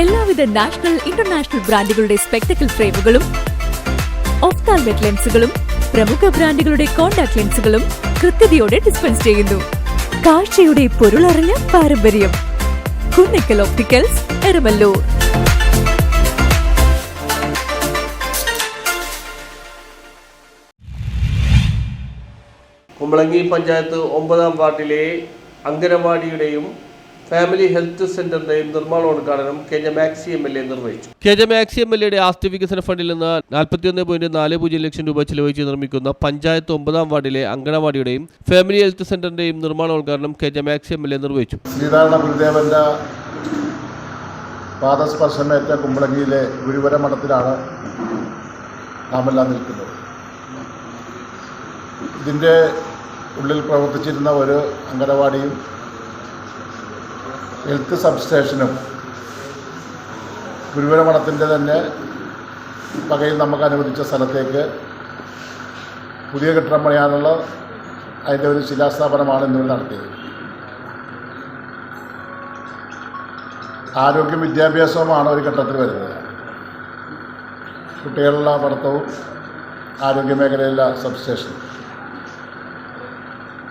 എല്ലാവിധ national international ബ്രാൻഡുകളുടെ spectacle ഫ്രെയിമുകളും ഓഫ്താൽമെറ്റ് ലെൻസുകളും പ്രമുഖ ബ്രാൻഡുകളുടെ കോൺടാക്ട് ലെൻസുകളും കൃത്യതയോടെ ഡിസ്പെൻസ് ചെയ്യുന്നു. കാഴ്ചയുടെ പൊരുളറിഞ്ഞ പാരമ്പര്യം കുന്നിക്കൽ ഓപ്റ്റിക്കൽസ് എരമല്ലൂർ. കുമ്പളങ്ങി പഞ്ചായത്ത് ഒമ്പതാം വാർഡിലെ അങ്കനവാടിയുടെയും ഫാമിലി ഹെൽത്ത് സെന്ററിന്റെയും നിർമ്മാണോദ്ഘാടനം K J Maxi M L A നിർവഹിച്ചു. K J Maxi M L എയുടെ ആസ്തി വികസന ഫണ്ടിൽ നിന്ന് നാൽപ്പത്തിയൊന്ന് പോയിന്റ് നാല് പൂജ്യം ലക്ഷം രൂപ ചിലവഴിച്ച് നിർമ്മിക്കുന്ന പഞ്ചായത്ത് ഒമ്പതാം വാർഡിലെ അങ്കണവാടിയുടെയും ഫാമിലി ഹെൽത്ത് സെന്ററിന്റെയും നിർമ്മാണോദ്ഘാടനം K J Maxi M L A നിർവഹിച്ചു. ശ്രീനാരായണ ഗുരുദേവന്റെ പാദസ്പർശമേറ്റ കുമ്പളങ്ങിയിലെ ഗുരുവര മഠത്തിലാണ് നാമെല്ലാം നിൽക്കുന്നത്. ഇതിന്റെ ഉള്ളിൽ പ്രവർത്തിച്ചിരുന്ന ഒരു അംഗനവാടിയും ഹെൽത്ത് സബ്സ്റ്റേഷനും ഗുരുവര മഠത്തിന്റെ തന്നെ പകയിൽ നമുക്ക് അനുവദിച്ച സ്ഥലത്തേക്ക് പുതിയ കെട്ടിടം പണിയാനുള്ള അതിന്റെ ഒരു ശിലാസ്ഥാപനമാണ് ഇന്നിവിടെ നടത്തിയത്. ആരോഗ്യം വിദ്യാഭ്യാസവുമാണ് ഒരു ഘട്ടത്തിൽ വരുന്നത്. കുട്ടികളുടെ പഠിത്തവും ആരോഗ്യ മേഖലയിലെ സബ്സ്റ്റേഷൻ.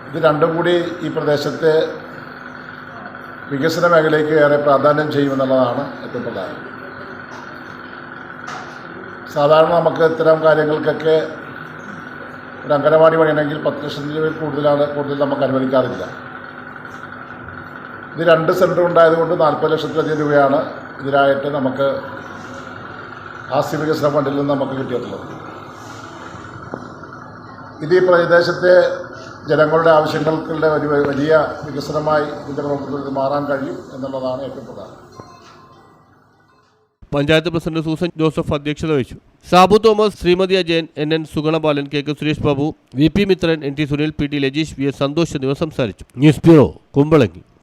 ഇത് രണ്ടും കൂടി ഈ പ്രദേശത്തെ വികസന മേഖലയ്ക്ക് ഏറെ പ്രാധാന്യം ചെയ്യുമെന്നുള്ളതാണ് ഏറ്റവും പ്രധാനം. സാധാരണ നമുക്ക് ഇത്തരം കാര്യങ്ങൾക്കൊക്കെ ഒരു അംഗനവാടി പണിയണമെങ്കിൽ പത്ത് ലക്ഷം രൂപയിൽ കൂടുതലാണ് കൂടുതൽ നമുക്ക് അനുവദിക്കാറില്ല. ഇത് രണ്ട് സെന്റർ ഉണ്ടായതുകൊണ്ട് നാൽപ്പത് ലക്ഷത്തിലധികം രൂപയാണ് ഇതിനായിട്ട് നമുക്ക് ആസ്തി വികസന ഫണ്ടിൽ നിന്ന് നമുക്ക് കിട്ടിയിട്ടുള്ളത്. ഇത് ഈ പ്രദേശത്തെ ജനങ്ങളുടെ ആവശ്യങ്ങൾക്കുള്ള ഒരു വലിയ വികസനമായി ഇതിന്റെ പ്രവർത്തനത്തിൽ മാറാൻ കഴിയും എന്നുള്ളതാണ് ഏറ്റവും പ്രധാനം. പഞ്ചായത്ത് പ്രസിഡന്റ് സൂസൻ ജോസഫ് അധ്യക്ഷത വഹിച്ചു. Sabu Thomas Sreemathi Ajayan N N Suganabalan K K Suresh Babu V P Mithran N T Sunil P T Lajeesh V S Santhosh എന്നിവർ സംസാരിച്ചു. News bureau Kumbalangi.